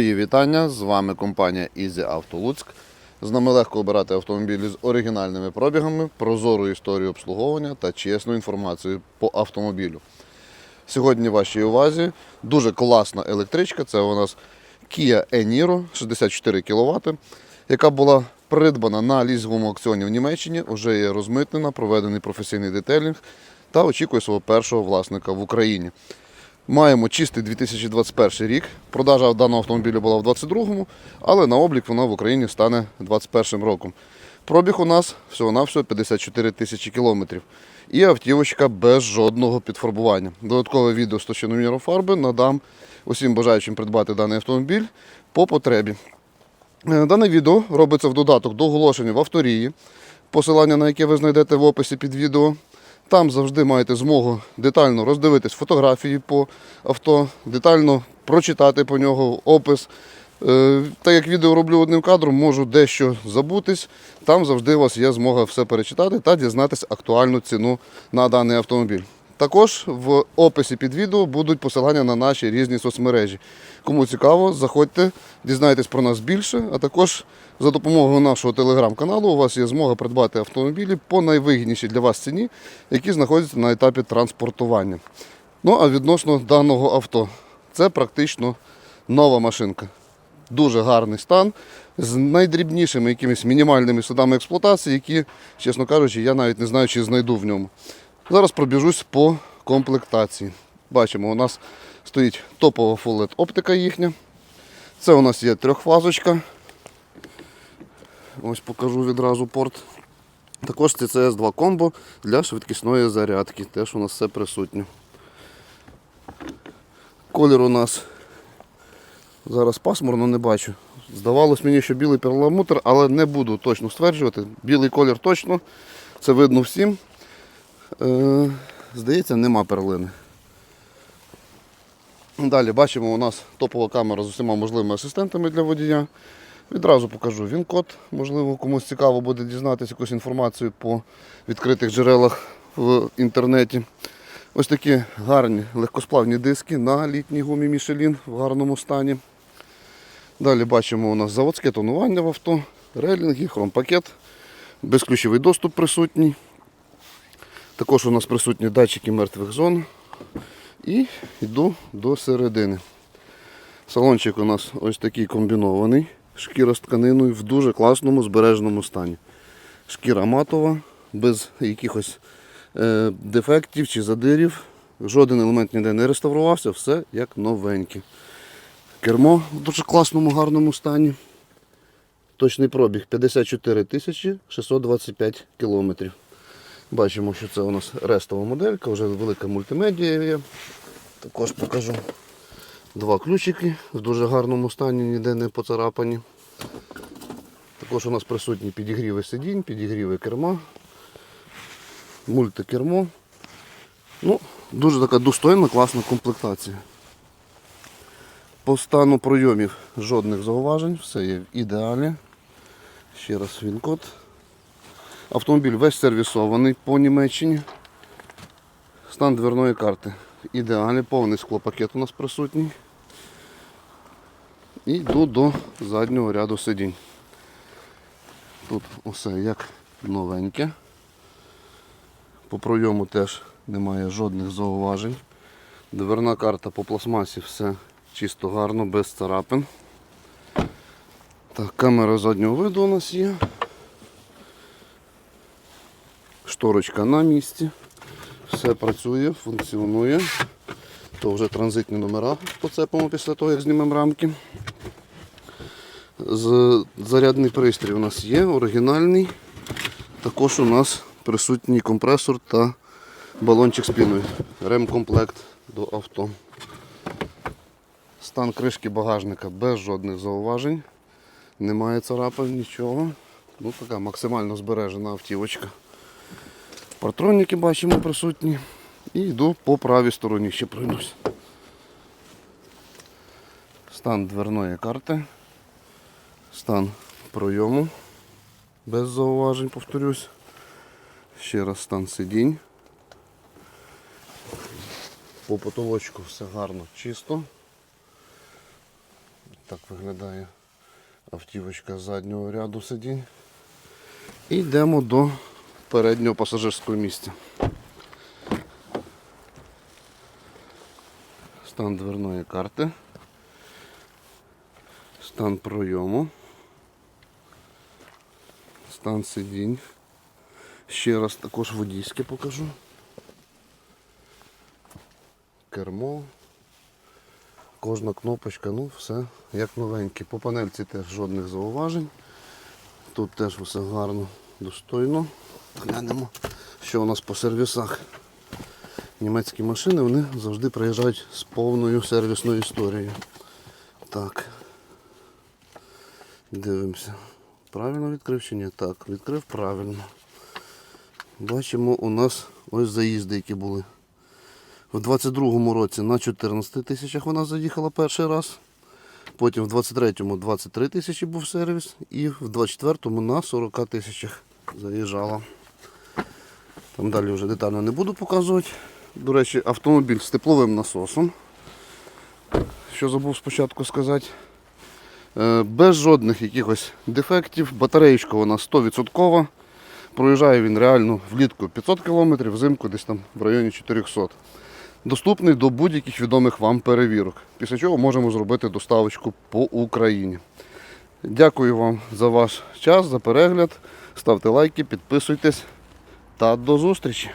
Мої вітання. З вами компанія Easy Auto Луцьк. З нами легко обирати автомобілі з оригінальними пробігами, прозору історію обслуговування та чесну інформацію по автомобілю. Сьогодні в вашій увазі дуже класна електричка. Це у нас Kia e-Niro 64 кВт, яка була придбана на лізовому аукціоні в Німеччині, вже є розмитнена, проведений професійний детелінг та очікує свого першого власника в Україні. Маємо чистий 2021 рік. Продажа даного автомобіля була в 2022, але на облік вона в Україні стане 2021 роком. Пробіг у нас всього-навсього 54 тисячі кілометрів. І автівочка без жодного підфарбування. Додаткове відео з товщиноміром фарби надам усім бажаючим придбати даний автомобіль по потребі. Е, Дане відео робиться в додаток до оголошення в авторії, посилання на яке ви знайдете в описі під відео. Там завжди маєте змогу детально роздивитись фотографії по авто, детально прочитати по нього опис. Е, Так як відео роблю одним кадром, можу дещо забутись. Там завжди у вас є змога все перечитати та дізнатися актуальну ціну на даний автомобіль. Також в описі під відео будуть посилання на наші різні соцмережі. Кому цікаво, заходьте, дізнайтесь про нас більше, а також за допомогою нашого телеграм-каналу у вас є змога придбати автомобілі по найвигіднішій для вас ціні, які знаходяться на етапі транспортування. Ну а відносно даного авто, це практично нова машинка. Дуже гарний стан з найдрібнішими якимись мінімальними судами експлуатації, які, чесно кажучи, я навіть не знаю, чи знайду в ньому. Зараз пробіжусь по комплектації. Бачимо, у нас стоїть топова LED оптика їхня. Це у нас є трьохфазочка. Ось покажу відразу порт. Також CCS 2 комбо для швидкісної зарядки. Теж у нас все присутнє. Колір у нас зараз пасмурно не бачу. Здавалось мені, що білий перламутр, але не буду точно стверджувати. Білий колір точно, це видно всім. Е, здається, нема перлини. Далі бачимо, у нас топова камера з усіма можливими асистентами для водія. Відразу покажу він-код, можливо, комусь цікаво буде дізнатися якусь інформацію по відкритих джерелах в інтернеті. Ось такі гарні легкосплавні диски на літній гумі Michelin в гарному стані. Далі бачимо у нас заводське тонування в авто, рейлінги, хромпакет, безключовий доступ присутній. Також у нас присутні датчики мертвих зон. І йду до середини. Салончик у нас ось такий комбінований, шкіра з тканиною в дуже класному збереженому стані. Шкіра матова, без якихось е, дефектів чи задирів. Жоден елемент ніде не реставрувався, все як новеньке. Кермо в дуже класному гарному стані. Точний пробіг 54 625 кілометрів. Бачимо, що це у нас рестова моделька, вже велика мультимедія є. Також покажу два ключики в дуже гарному стані, ніде не поцарапані. Також у нас присутні підігріви сидінь, підігріви керма, мультикермо. Ну, Дуже така достойна, класна комплектація. По стану пройомів жодних зауважень, все є в ідеалі. Ще раз він-код. Автомобіль весь сервісований по Німеччині. Стан дверної карти. Ідеальний, повний склопакет у нас присутній. І йду до заднього ряду сидінь. Тут усе як новеньке. По пройому теж немає жодних зауважень. Дверна карта по пластмасі все чисто гарно, без царапин. Так, камера заднього виду у нас є. Шторочка на місці. Все працює, функціонує. То вже транзитні номера поцепимо після того, як знімемо рамки. Зарядний пристрій у нас є, оригінальний. Також у нас присутній компресор та балончик з піною. Ремкомплект до авто. Стан кришки багажника без жодних зауважень. Немає царапин, нічого. Ну така максимально збережена автівочка. Партроніки бачимо присутні. І йду по правій стороні, ще пройдусь. Стан дверної карти. Стан пройому. Без зауважень, повторюсь. Ще раз стан сидінь. По потолочку все гарно, чисто. так виглядає автівочка заднього ряду сидінь. І йдемо до переднього пасажирського місця. Стан дверної карти. Стан пройому. Стан сидінь. Ще раз також водійське покажу. Кермо. Кожна кнопочка, ну все як новеньке. По панельці теж жодних зауважень. Тут теж все гарно, достойно. Глянемо, що у нас по сервісах. Німецькі машини вони завжди приїжджають з повною сервісною історією. Так. Дивимося. Правильно відкрив чи ні? Так, відкрив правильно. Бачимо, у нас ось заїзди, які були. В 22-му році на 14 тисячах вона заїхала перший раз. Потім в 23-му 23 тисячі був сервіс. І в 24-му на 40 тисячах заїжджала. Там далі вже детально не буду показувати. До речі, автомобіль з тепловим насосом. Що забув спочатку сказати. Е, Без жодних якихось дефектів. Батареєчка вона 100%. Проїжджає він реально влітку 500 км, взимку десь там в районі 400 Доступний до будь-яких відомих вам перевірок. Після чого можемо зробити доставочку по Україні. Дякую вам за ваш час, за перегляд. Ставте лайки, підписуйтесь та до зустрічі!